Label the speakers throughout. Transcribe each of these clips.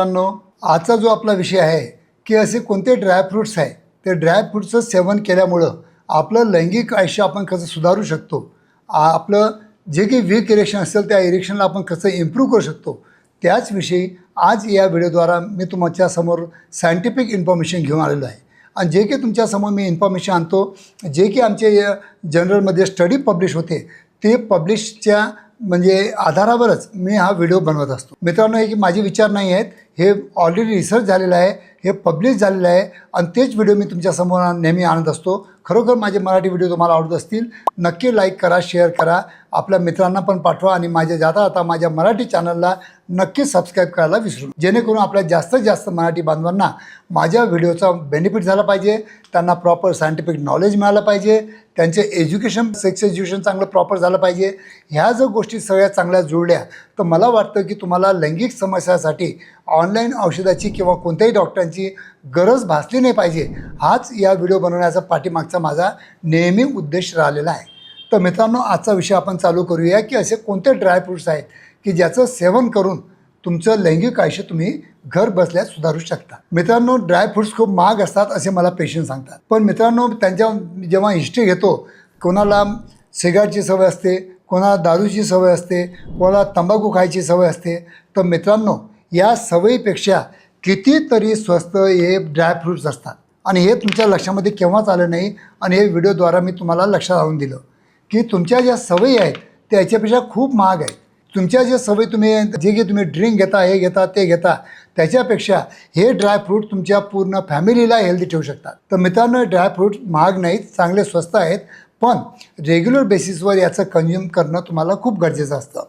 Speaker 1: मित्रांनो आजचा जो आपला विषय आहे की असे कोणते ड्रायफ्रूट्स आहे ते ड्रायफ्रूटचं सेवन केल्यामुळं आपलं लैंगिक आयुष्य आपण कसं सुधारू शकतो? आ- आपलं जे काही वीक इरेक्शन असेल त्या इरेक्शनला आपण कसं इम्प्रूव्ह करू शकतो? त्याचविषयी आज या व्हिडिओद्वारा मी तुमच्यासमोर सायंटिफिक इन्फॉर्मेशन घेऊन आलेलो आहे. आणि जे काही तुमच्यासमोर मी इन्फॉर्मेशन आणतो जे की आमचे जनरलमध्ये स्टडी पब्लिश होते ते पब्लिशच्या म्हणजे आधारावरच मी हा व्हिडिओ बनवत असतो. मित्रांनो हे की माझे विचार नाही आहेत. हे ऑलरेडी रिसर्च झालेलं आहे हे पब्लिश झालेलं आहे आणि तेच व्हिडिओ मी तुमच्यासमोर नेहमी आणत असतो. खरोखर माझे मराठी व्हिडिओ तुम्हाला आवडत असतील नक्की लाईक करा शेअर करा. आपल्या मित्रांना पण पाठवा आणि माझ्या जाता आता माझ्या मराठी चॅनलला नक्की सबस्क्राईब करायला विसरू जेणेकरून आपल्या जास्तीत जास्त मराठी बांधवांना माझ्या व्हिडिओचा बेनिफिट झाला पाहिजे त्यांना प्रॉपर सायंटिफिक नॉलेज मिळालं पाहिजे त्यांचे एज्युकेशन सेक्स एज्युकेशन चांगलं प्रॉपर झालं पाहिजे. ह्या जर गोष्टी सगळ्या चांगल्या जुळल्या तर मला वाटतं की तुम्हाला लैंगिक समस्यासाठी ऑनलाईन औषधाची किंवा कोणत्याही डॉक्टरांची गरज भासली नाही पाहिजे. हाच या व्हिडिओ बनवण्याचा पाठीमागचा माझा नेहमी उद्देश राहिलेला आहे. तर मित्रांनो आजचा विषय आपण चालू करूया की असे कोणते ड्रायफ्रूट्स आहेत की ज्याचं सेवन करून तुमचं लैंगिक आयुष्य तुम्ही घर बसल्यास सुधारू शकता. मित्रांनो ड्रायफ्रुट्स खूप महाग असतात असे मला पेशंट सांगतात. पण मित्रांनो त्यांच्या जेव्हा हिस्ट्री घेतो कोणाला सिगारची सवय असते कोणाला दारूची सवय असते कोणाला तंबाखू खायची सवय असते तर मित्रांनो या सवयीपेक्षा कितीतरी स्वस्त हे ड्रायफ्रूट्स असतात. आणि हे तुमच्या लक्षामध्ये केव्हाच आलं नाही आणि हे व्हिडिओद्वारा मी तुम्हाला लक्षात आणून दिलं. की तुमच्या ज्या सवयी आहेत त्या याच्यापेक्षा खूप महाग आहेत. तुमच्या ज्या सवयी तुम्ही जे की तुम्ही ड्रिंक घेता हे घेता ते घेता त्याच्यापेक्षा हे ड्रायफ्रूट तुमच्या पूर्ण फॅमिलीला हेल्दी ठेवू शकतात. तर मित्रांनो ड्रायफ्रूट महाग नाहीत चांगले स्वस्त आहेत पण रेग्युलर बेसिसवर याचं कन्झ्युम करणं तुम्हाला खूप गरजेचं असतं.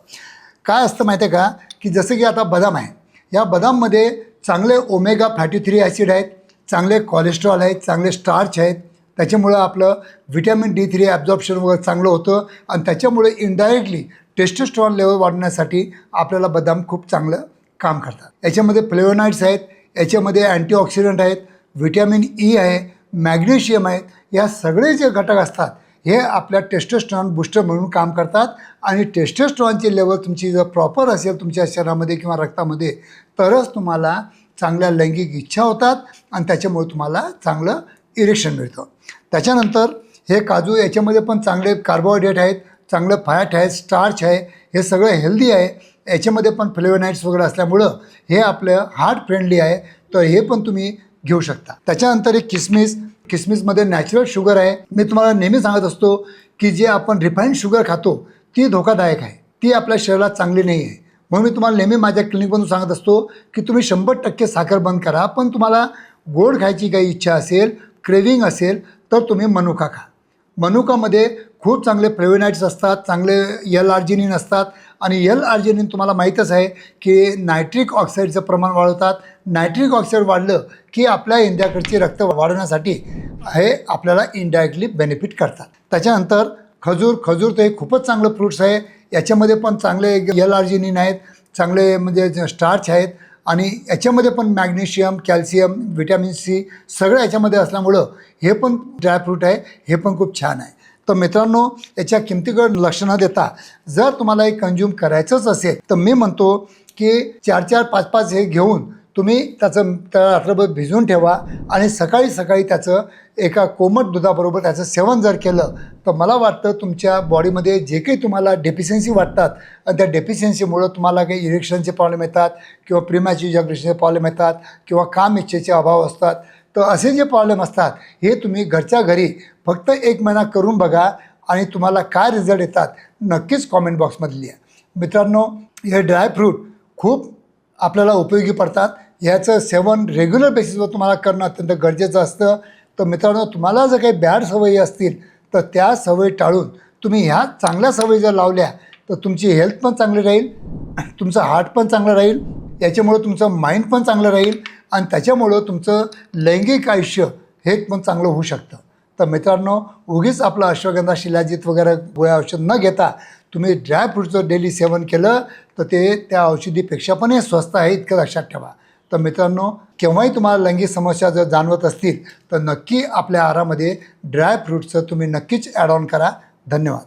Speaker 1: काय असतं माहिती आहे का? की जसं की आता बदाम आहे. या बदाममध्ये चांगले ओमेगा फॅटी थ्री ॲसिड आहेत चांगले कोलेस्ट्रॉल आहेत चांगले स्टार्च आहेत. त्याच्यामुळं आपलं व्हिटॅमिन डी थ्री ॲब्झॉर्प्शन वगैरे चांगलं होतं आणि त्याच्यामुळे इनडायरेक्टली टेस्टोस्ट्रॉन लेवल वाढवण्यासाठी आपल्याला बदाम खूप चांगलं काम करतात. याच्यामध्ये फ्लेवोनाईड्स आहेत याच्यामध्ये अँटीऑक्सिडंट आहेत व्हिटॅमिन ई e आहे मॅग्नेशियम आहेत या सगळे जे घटक असतात हे आपल्या टेस्टोस्ट्रॉन बुस्टर म्हणून काम करतात. आणि टेस्टोस्ट्रॉनची लेवल तुमची जर प्रॉपर असेल तुमच्या शरीरामध्ये किंवा रक्तामध्ये तरच तुम्हाला चांगल्या लैंगिक इच्छा होतात आणि त्याच्यामुळे तुम्हाला चांगलं इरेक्शन मिळतं. त्याच्यानंतर हे काजू याच्यामध्ये पण चांगले कार्बोहायड्रेट आहेत चांगलं फॅट आहे स्टार्च आहे हे सगळं हेल्दी आहे. याच्यामध्ये पण फ्लेवनाईट्स वगैरे असल्यामुळं हे आपलं हार्ट फ्रेंडली आहे तर हे पण तुम्ही घेऊ शकता. त्याच्यानंतर एक किसमिस किसमिसमध्ये नॅचरल शुगर आहे. मी तुम्हाला नेहमी सांगत असतो की जे आपण रिफाईंड शुगर खातो ती धोकादायक आहे. ती आपल्या शरीरात चांगली नाही आहे. म्हणून मी तुम्हाला नेहमी माझ्या क्लिनिकमधून सांगत असतो की तुम्ही शंभर टक्के साखर बंद करा पण तुम्हाला गोड खायची काही इच्छा असेल क्रेविंग असेल तर तुम्ही मनुका खा. मनुकामध्ये खूप चांगले फ्लेवोनाईड्स असतात चांगले यल आर्जिनिन असतात आणि यल आर्जिनिन तुम्हाला माहीतच आहे की नायट्रिक ऑक्साईडचं प्रमाण वाढवतात. नायट्रिक ऑक्साईड वाढलं की आपल्या इंद्रियाकडची रक्त वाढवण्यासाठी हे आपल्याला इनडायरेक्टली बेनिफिट करतात. त्याच्यानंतर खजूर खजूर तर हे खूपच चांगलं फ्रूट्स आहे. याच्यामध्ये पण चांगले यल आर्जिनिन आहेत चांगले म्हणजे स्टार्च आहेत आणि याच्यामध्ये पण मॅग्नेशियम कॅल्शियम व्हिटॅमिन सी सगळं याच्यामध्ये असल्यामुळं हे पण ड्रायफ्रूट आहे हे पण खूप छान आहे. तर मित्रांनो याच्या किमतीकडे लक्ष न देता जर तुम्हाला हे कंझ्युम करायचंच असेल तर मी म्हणतो की चार चार पाच पाच हे घेऊन तुम्ही त्याचं त्या रात्रभर भिजवून ठेवा आणि सकाळी सकाळी त्याचं एका कोमट दुधाबरोबर त्याचं सेवन जर केलं तर मला वाटतं तुमच्या बॉडीमध्ये जे काही तुम्हाला डेफिशियन्सी वाटतात आणि त्या डेफिशियन्सीमुळं तुम्हाला काही इरेक्शनचे प्रॉब्लेम येतात किंवा प्रिमॅची जग्रेशनचे प्रॉब्लेम येतात किंवा काम इच्छेचे अभाव असतात तर असे जे प्रॉब्लेम असतात हे तुम्ही घरच्या घरी फक्त एक महिना करून बघा आणि तुम्हाला काय रिझल्ट येतात नक्कीच कॉमेंट बॉक्समध्ये लिहा. मित्रांनो हे ड्रायफ्रूट खूप आपल्याला उपयोगी पडतात. ह्याचं सेवन रेग्युलर बेसिसवर तुम्हाला करणं अत्यंत गरजेचं असतं. तर मित्रांनो तुम्हाला जर काही बॅड सवयी असतील तर त्या सवयी टाळून तुम्ही ह्या चांगल्या सवयी जर लावल्या तर तुमची हेल्थ पण चांगली राहील तुमचं हार्ट पण चांगलं राहील याच्यामुळं तुमचं माइंड पण चांगलं राहील आणि त्याच्यामुळं तुमचं लैंगिक आयुष्य हे पण चांगलं होऊ शकतं. तर मित्रांनो उगीच आपलं अश्वगंधा शिलाजित वगैरे गोळ्या औषध न घेता तुम्ही ड्रायफ्रूटचं डेली सेवन केलं तर ते त्या औषधीपेक्षा पण हे स्वस्त आहे इतकं लक्षात ठेवा. तर मित्रांनो केव्हाही तुम्हाला लैंगिक समस्या जर जाणवत असतील तर नक्की आपल्या आहारामध्ये ड्रायफ्रूटचं तुम्ही नक्कीच ॲड ऑन करा. धन्यवाद.